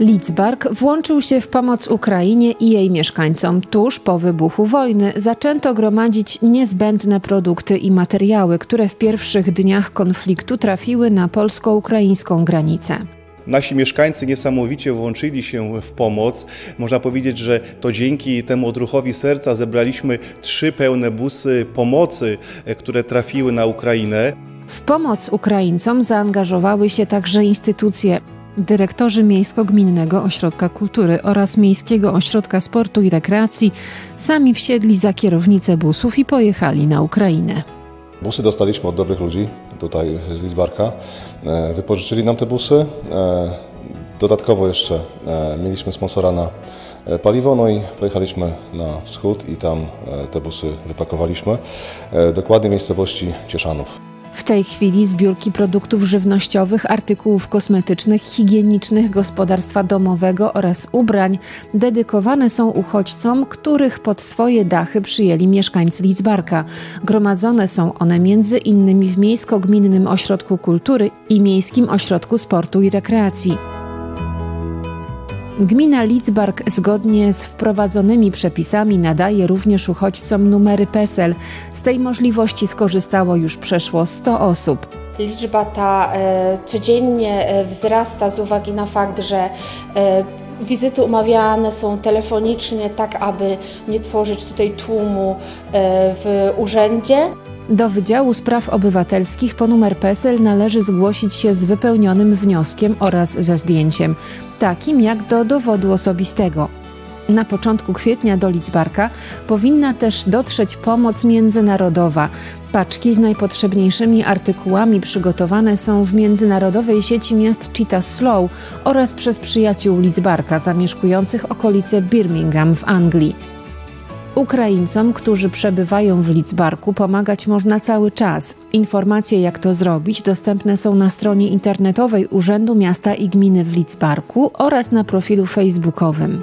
Lidzbark włączył się w pomoc Ukrainie i jej mieszkańcom. Tuż po wybuchu wojny zaczęto gromadzić niezbędne produkty i materiały, które w pierwszych dniach konfliktu trafiły na polsko-ukraińską granicę. Nasi mieszkańcy niesamowicie włączyli się w pomoc. Można powiedzieć, że to dzięki temu odruchowi serca zebraliśmy trzy pełne busy pomocy, e, które trafiły na Ukrainę. W pomoc Ukraińcom zaangażowały się także instytucje. Dyrektorzy Miejsko-Gminnego Ośrodka Kultury oraz Miejskiego Ośrodka Sportu i Rekreacji sami wsiedli za kierownicę busów i pojechali na Ukrainę. Busy dostaliśmy od dobrych ludzi tutaj z Lidzbarka. E, Wypożyczyli nam te busy. E, Dodatkowo jeszcze e, mieliśmy sponsora na paliwo, no i pojechaliśmy na wschód i tam te busy wypakowaliśmy. Dokładnie miejscowości Cieszanów. W tej chwili zbiórki produktów żywnościowych, artykułów kosmetycznych, higienicznych, gospodarstwa domowego oraz ubrań dedykowane są uchodźcom, których pod swoje dachy przyjęli mieszkańcy Lidzbarka. Gromadzone są one między innymi w Miejsko-Gminnym Ośrodku Kultury i Miejskim Ośrodku Sportu i Rekreacji. Gmina Lidzbark zgodnie z wprowadzonymi przepisami nadaje również uchodźcom numery PESEL. Z tej możliwości skorzystało już przeszło 100 osób. Liczba ta e, codziennie e, wzrasta z uwagi na fakt, że e, wizyty umawiane są telefonicznie, tak aby nie tworzyć tutaj tłumu w urzędzie. Do Wydziału Spraw Obywatelskich po numer PESEL należy zgłosić się z wypełnionym wnioskiem oraz ze zdjęciem, takim jak do dowodu osobistego. Na początku kwietnia do Lidzbarka powinna też dotrzeć pomoc międzynarodowa. Paczki z najpotrzebniejszymi artykułami przygotowane są w międzynarodowej sieci miast Cheetah Slow oraz przez przyjaciół Lidzbarka zamieszkujących okolice Birmingham w Anglii. Ukraińcom, którzy przebywają w Lidzbarku, pomagać można cały czas. Informacje, jak to zrobić, dostępne są na stronie internetowej Urzędu Miasta i Gminy w Lidzbarku oraz na profilu facebookowym.